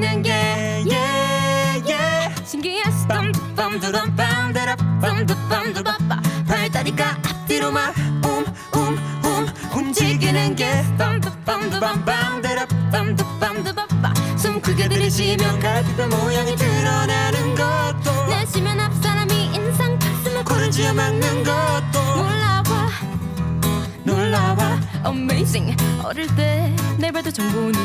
움직이는 게 yeah. 신기했어 빰빰두밤 빰데라 빰두밤두 바빠 발다리가 앞뒤로 막 움움움 움직이는 게 빰두밤두밤 빰데라 빰두밤두 바빠 숨 크게 들이쉬면 갈비뼈 모양이 드러나는 것도 내쉬면 앞 사람이 인상 코를 쥐어 막는 것도 올라와 놀라워 Amazing 어릴 때내 발도 좀 보니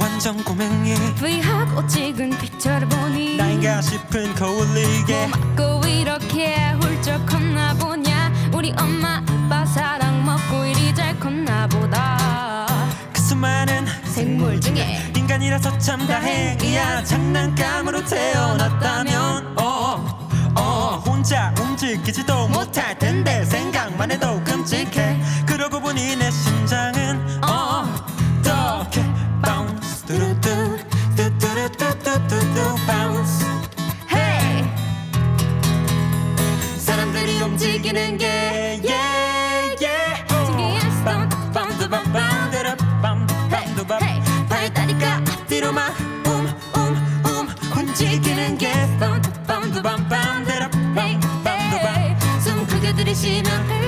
완전 고맹이 V하고 찍은 픽처를 보니 나인가 싶은 거울리게 고맙고 이렇게 훌쩍 컸나 보냐. 우리 엄마 아빠 사랑 먹고 이리 잘 컸나 보다. 그 수많은 생물 중에 인간이라서 참 다행이야. 장난감으로 태어났다면. 어, 어 혼자 움직이지도 못할 텐데 생각만 해도 끔찍해. 그러고 보니 내 뚜뚜루뚜뚜뚜뚜 bounce. Hey! 사람들이 움직이는 게 yeah 신기했어. 발다리가 앞뒤로 움움움. 움직이는 게. 숨 크게 들이쉬면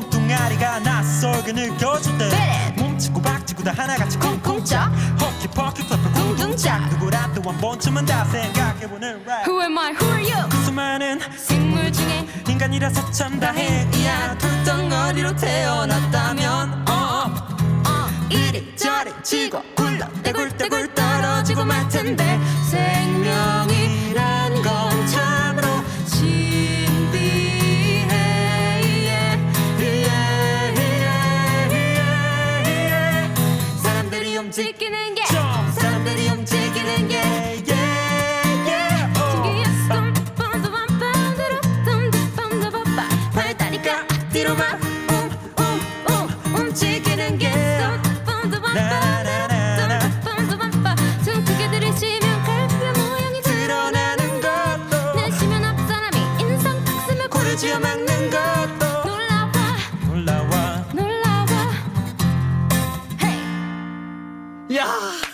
몸뚱아리가 낯설게 it. 몸치고 박치고 다 하나같이 쿵쿵짝. 허키 퍼키 플러프 쿵쿵짝. 누구라도 한 번쯤은 다 생각해보는 랩 Who am I? Who are you? 그 수많은 생물 중에 인간이라서 참 다행이야 돌덩어리로 태어났다면 어어 이리저리 지고 굴러 떼굴떼굴 떨어지고 말 텐데 생명 움직이는 게 사람들이 움직이는 게 예, 예, 예. 신기했어. 어. 빰빰빰빰 빰빰빰빰빰 발다리가 뒤로만 움움움 움직이는 게 빰빰빰빰 빰빰빰빰 좀 크게 들이쉬면 갈비뼈 모양이 드러나는 것 내쉬면 앞 사람이 인상 탁 쓰면 고르지어 막 呀。